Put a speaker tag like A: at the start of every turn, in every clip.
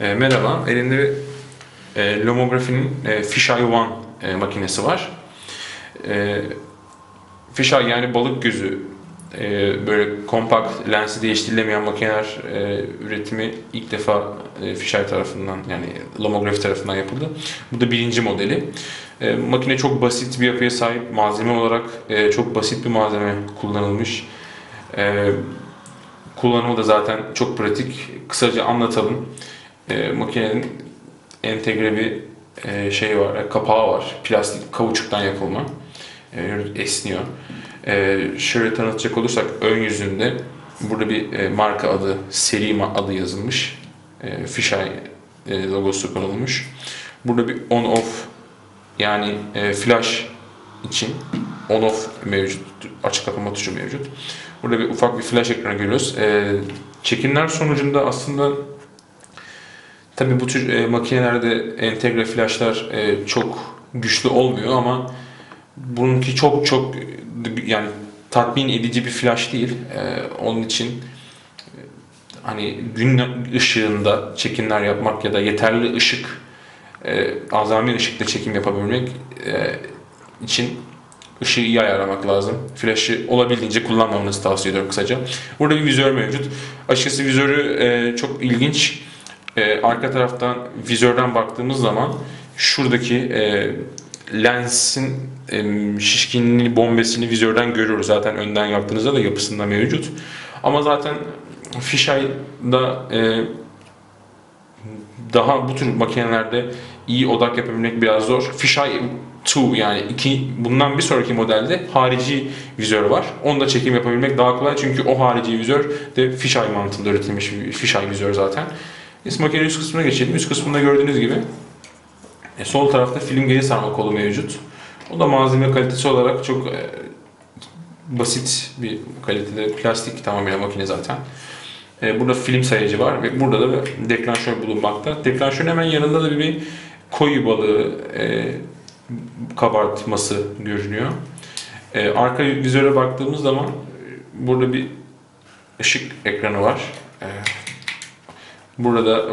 A: E, merhaba, elimde e, Lomography'nin e, Fisheye One e, makinesi var. E, Fisheye yani balık gözü e, böyle kompakt lensi değiştirilemeyen makineler e, üretimi ilk defa e, Fisheye tarafından yani Lomography tarafından yapıldı. Bu da birinci modeli. E, makine çok basit bir yapıya sahip. Malzeme olarak e, çok basit bir malzeme kullanılmış. E, kullanımı da zaten çok pratik. Kısaca anlatalım. E, makinenin entegre bir e, şey var, e, kapağı var. Plastik kauçuktan yapılma. E, esniyor. E, şöyle tanıtacak olursak ön yüzünde burada bir e, marka adı, seri adı yazılmış. E, Fisheye logosu konulmuş. Burada bir on-off yani e, flash için on-off mevcut, açık kapama tuşu mevcut. Burada bir ufak bir flash ekranı görüyoruz. E, çekimler sonucunda aslında tabi bu tür e, makinelerde entegre flashlar e, çok güçlü olmuyor ama bununki çok çok yani tatmin edici bir flash değil. E, onun için e, hani gün ışığında çekimler yapmak ya da yeterli ışık e, azami ışıkta çekim yapabilmek e, için ışığı iyi ayarlamak lazım. Flash'ı olabildiğince kullanmamanızı tavsiye ediyorum kısaca. Burada bir vizör mevcut. Açıkçası vizörü e, çok ilginç. E, arka taraftan vizörden baktığımız zaman şuradaki e, lensin e, şişkinliğini, bombesini vizörden görüyoruz. Zaten önden yaptığınızda da yapısında mevcut. Ama zaten Fisheye'da e, daha bu tür makinelerde iyi odak yapabilmek biraz zor. Fisheye 2 yani iki, bundan bir sonraki modelde harici vizör var. Onda çekim yapabilmek daha kolay çünkü o harici vizör de fisheye mantığında üretilmiş bir fisheye vizör zaten. Biz makinenin üst kısmına geçelim. Üst kısmında gördüğünüz gibi e, sol tarafta film geri sarma kolu mevcut. O da malzeme kalitesi olarak çok e, basit bir kalitede plastik tamamıyla makine zaten. E, burada film sayacı var ve burada da bir deklanşör bulunmakta. Deklanşörün hemen yanında da bir, bir koyu balığı e, kabartması görünüyor. E, arka vizöre baktığımız zaman e, burada bir ışık ekranı var. E, burada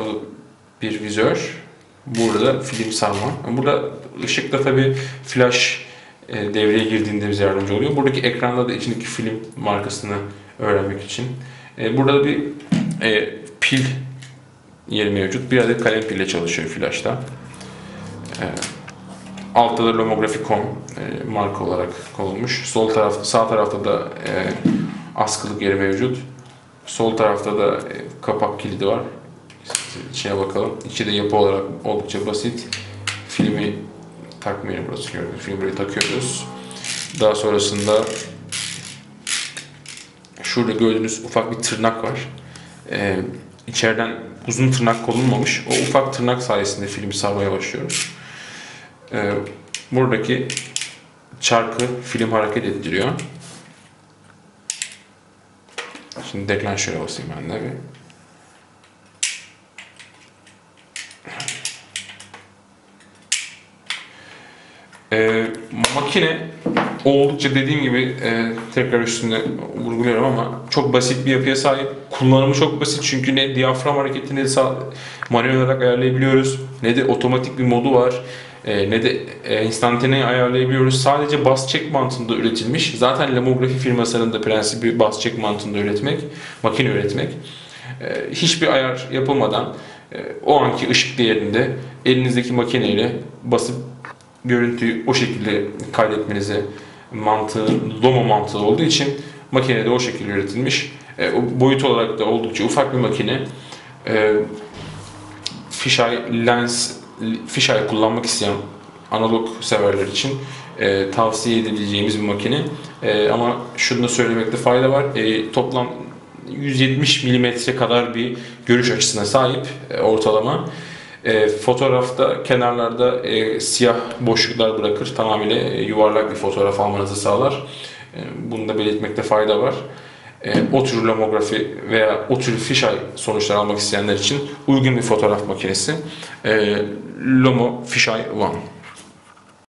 A: bir vizör. Burada film sarma. Burada ışıkta tabi flash e, devreye girdiğinde bize yardımcı oluyor. Buradaki ekranda da içindeki film markasını öğrenmek için. E, burada bir e, pil yeri mevcut. Bir adet kalem pille çalışıyor flash'ta. Altta da Lomography.com e, marka olarak konulmuş. Sol taraf, sağ tarafta da askılık yeri mevcut. Sol tarafta da kapak kilidi var. İçine bakalım. İçi de yapı olarak oldukça basit. Filmi takma burası gördüğünüz. Filmi buraya takıyoruz. Daha sonrasında şurada gördüğünüz ufak bir tırnak var. Ee, içeriden uzun tırnak konulmamış. O ufak tırnak sayesinde filmi sarmaya başlıyoruz. Ee, buradaki çarkı film hareket ettiriyor. Şimdi deklanşöre basayım ben de bir. Ee, makine oldukça dediğim gibi e, tekrar üstünde vurguluyorum ama çok basit bir yapıya sahip. Kullanımı çok basit çünkü ne diyafram hareketini manuel olarak ayarlayabiliyoruz ne de otomatik bir modu var e, ne de e, instantaneyi ayarlayabiliyoruz. Sadece bas çek mantığında üretilmiş. Zaten Lomography firmasının da prensibi bas çek mantığında üretmek, makine üretmek. E, hiçbir ayar yapılmadan e, o anki ışık değerinde elinizdeki makineyle basıp görüntüyü o şekilde kaydetmenize mantığı, Lomo mantığı olduğu için makine de o şekilde üretilmiş. E, boyut olarak da oldukça ufak bir makine. E, fisheye lens, fisheye kullanmak isteyen analog severler için e, tavsiye edebileceğimiz bir makine. E, ama şunu da söylemekte fayda var. E, toplam 170 milimetre kadar bir görüş açısına sahip e, ortalama. E, fotoğrafta kenarlarda e, siyah boşluklar bırakır. Tamamıyla e, yuvarlak bir fotoğraf almanızı sağlar. E, bunu da belirtmekte fayda var. E, o tür lomografi veya o tür fisheye sonuçlar almak isteyenler için uygun bir fotoğraf makinesi. E, Lomo Fisheye One.